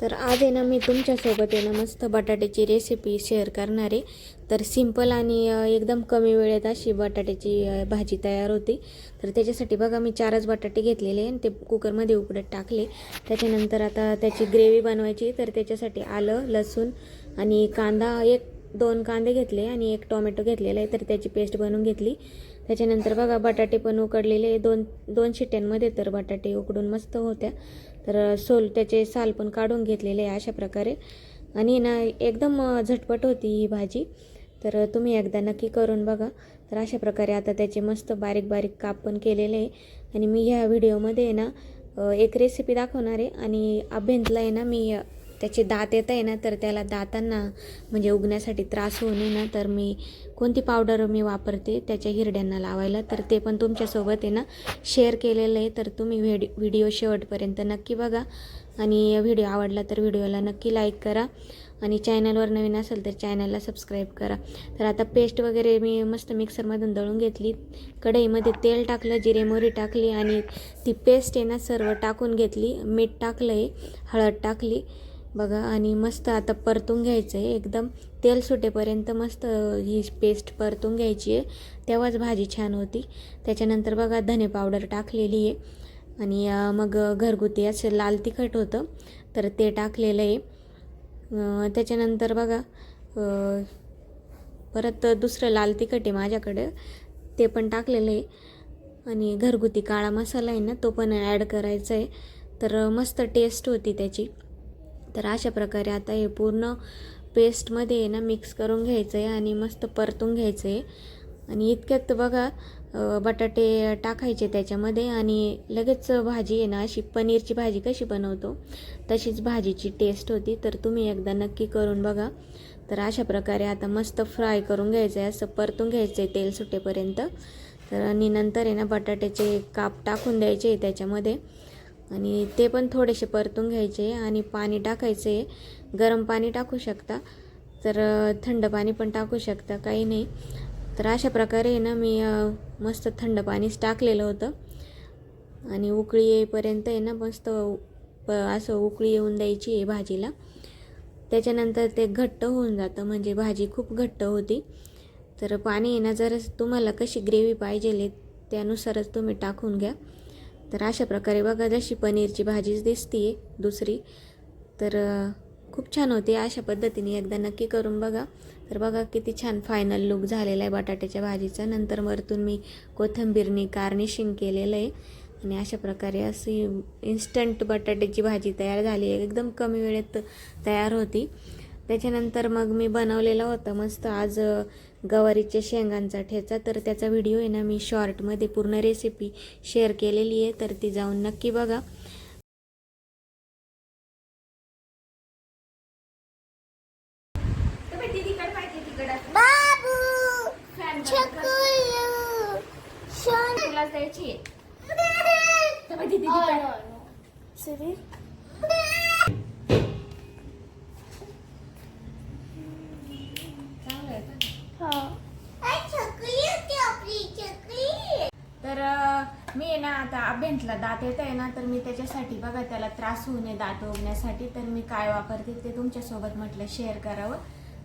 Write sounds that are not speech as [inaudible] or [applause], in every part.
तर आज आहे ना मी तुमच्यासोबत आहे ना मस्त बटाट्याची रेसिपी शेअर करणार आहे. तर सिंपल आणि एकदम कमी वेळेत अशी बटाट्याची भाजी तयार होते. तर त्याच्यासाठी बघा मी चारच बटाटे घेतलेले आणि ते कुकरमध्ये उकडत टाकले. त्याच्यानंतर आता त्याची ग्रेव्ही बनवायची. तर त्याच्यासाठी आलं लसूण आणि कांदा एक दोन कांदे घेतले आणि एक टोमॅटो घेतलेला आहे. तर त्याची पेस्ट बनवून घेतली. त्याच्यानंतर बघा बटाटे पण उकडलेले दोन दोन शिट्ट्यांमध्ये तर बटाटे उकडून मस्त होत्या. तर सोल त्याचे साल पण काढून घेतलेले आहे अशा प्रकारे. आणि ना एकदम झटपट होती ही भाजी. तर तुम्ही एकदा नक्की करून बघा. तर अशा प्रकारे आता त्याचे मस्त बारीक बारीक काप पण केलेले आहे. आणि मी ह्या व्हिडिओमध्ये आहे ना एक रेसिपी दाखवणार आहे. आणि अभ्यंतला आहे ना मी त्याचे दात येत आहे ना तर त्याला दातांना म्हणजे उगण्यासाठी त्रास होऊ नये ना तर मी कोणती पावडर मी वापरते त्याच्या हिरड्यांना लावायला तर ते पण तुमच्यासोबत आहे ना शेअर केलेलं आहे. तर तुम्ही व्हिडिओ व्हिडिओ शेवटपर्यंत नक्की बघा. आणि व्हिडिओ आवडला तर व्हिडिओला नक्की लाईक करा. आणि चॅनलवर नवीन असेल तर चॅनलला सबस्क्राईब करा. तर आता पेस्ट वगैरे मी मस्त मिक्सरमधून दळून घेतली. कढईमध्ये तेल टाकलं जिरे मोहरी टाकली आणि ती पेस्ट आहे ना सर्व टाकून घेतली. मीठ टाकलं आहे हळद टाकली. बघा आणि मस्त आता परतून घ्यायचं आहे एकदम तेल सुटेपर्यंत मस्त ही पेस्ट परतून घ्यायची आहे. तेव्हाच भाजी छान होती. त्याच्यानंतर बघा धने पावडर टाकलेली आहे. आणि मग घरगुती असं लाल तिखट होतं तर ते टाकलेलं आहे. त्याच्यानंतर बघा परत दुसरं लाल तिखट आहे माझ्याकडं. ते पण टाकलेलं आहे. आणि घरगुती काळा मसाला आहे ना तो पण ॲड करायचा आहे. तर मस्त टेस्ट होती त्याची. तर अशा प्रकारे आता हे पूर्ण पेस्टमध्ये आहे ना मिक्स करून घ्यायचं आहे आणि मस्त परतून घ्यायचं आहे आणि इतक्यात बघा बटाटे टाकायचे त्याच्यामध्ये आणि लगेच भाजी आहे ना अशी पनीरची भाजी कशी बनवतो तशीच भाजीची टेस्ट होती. तर तुम्ही एकदा नक्की करून बघा. तर अशा प्रकारे आता मस्त फ्राय करून घ्यायचं आहे असं परतून घ्यायचं आहे तेल सुटेपर्यंत. तर आणि नंतर आहे ना बटाट्याचे काप टाकून द्यायचे त्याच्यामध्ये. आणि ते पण थोडेसे परतून घ्यायचे आणि पाणी टाकायचे. गरम पाणी टाकू शकता. तर थंड पाणी पण टाकू शकता काही नाही. तर अशा प्रकारे आहे ना मी मस्त थंड पाणीच टाकलेलं होतं. आणि उकळी येईपर्यंत आहे ना मस्त प असं उकळी येऊन द्यायची आहे भाजीला. त्याच्यानंतर ते घट्ट होऊन जातं म्हणजे भाजी खूप घट्ट होती. तर पाणी आहे ना जर तुम्हाला कशी ग्रेव्ही पाहिजे त्यानुसारच तुम्ही टाकून घ्या. तर अशा प्रकारे बघा जशी पनीरची भाजीच दिसते दुसरी तर खूप छान होते. अशा पद्धतीने एकदा नक्की करून बघा. तर बघा किती छान फायनल लुक झालेला आहे बटाट्याच्या भाजीचा. नंतर वरतून मी कोथिंबीरनी गार्निशिंग केलेलं आहे. आणि अशा प्रकारे अशी इन्स्टंट बटाट्याची भाजी तयार झाली आहे. एकदम कमी वेळेत तयार होती. त्याच्यानंतर मग मी बनवलेलं होतं मस्त. आज गवारीच्या शेंगांचा ठेचा. तर त्याचा व्हिडिओ आहे ना मी शॉर्टमध्ये पूर्ण रेसिपी शेअर केलेली आहे. तर ती जाऊन नक्की बघा. बाबू [laughs] आहे ना आता अभ्यंतला दात येत आहे ना तर मी त्याच्यासाठी बघा त्याला त्रास होऊ नये दात उगण्यासाठी तर मी काय वापरते ते तुमच्यासोबत म्हटलं शेअर करावं.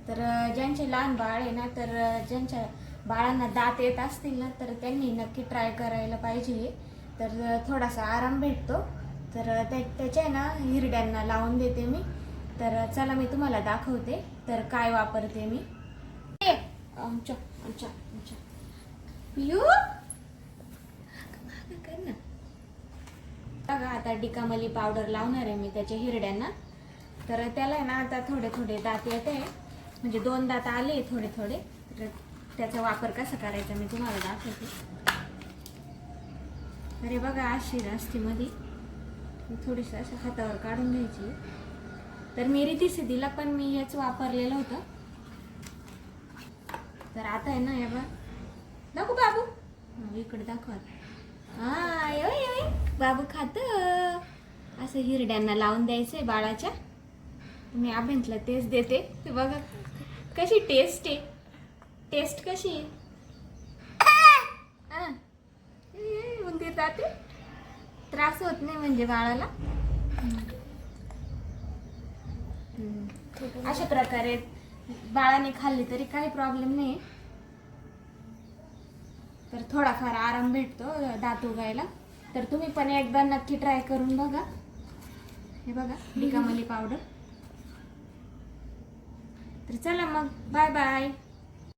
तर ज्यांचे लहान बाळ आहे ना तर ज्यांच्या बाळांना दात येत असतील ना तर त्यांनी नक्की ट्राय करायला पाहिजे. तर थोडासा आराम भेटतो. तर त्या त्याच्या आहे ना हिरड्यांना लावून देते मी. तर चला मी तुम्हाला दाखवते तर काय वापरते मी. ए, आमच्या आमच्या आमच्या. पियू! कर ना. बघा आता डिकामली पावडर लावणार आहे मी त्याच्या हिरड्यांना. तर त्याला आहे ना आता थोडे थोडे दात येत. आहे म्हणजे दोन दात आले थोडे थोडे तर त्याचा वापर कसा करायचा मी तुम्हाला दाखवते. अरे बघा अशी असते मध्ये थोडीशी असं हातावर काढून घ्यायची. तर मी रिती सिद्धीला पण मी हेच वापरलेलं होतं. तर आता आहे ना हे बघ. दाखवू बाबू. इकडे दाखवा हा योय योय बाबू खात. असं हिरड्यांना लावून द्यायचंय बाळाच्या. मी अभ्यंतला तेच देते. ते बघा कशी टेस्ट आहे. टेस्ट कशी आहे. उंदीर जाते. त्रास होत नाही म्हणजे बाळाला. अशा प्रकारे बाळाने खाल्ली तरी काही प्रॉब्लेम नाही तर थोडाफार आराम भेटतो दात उगायला. तर तुम्ही पण एकदा नक्की ट्राय करून बघा. हे बघा डिकामली पावडर तर चला मग बाय बाय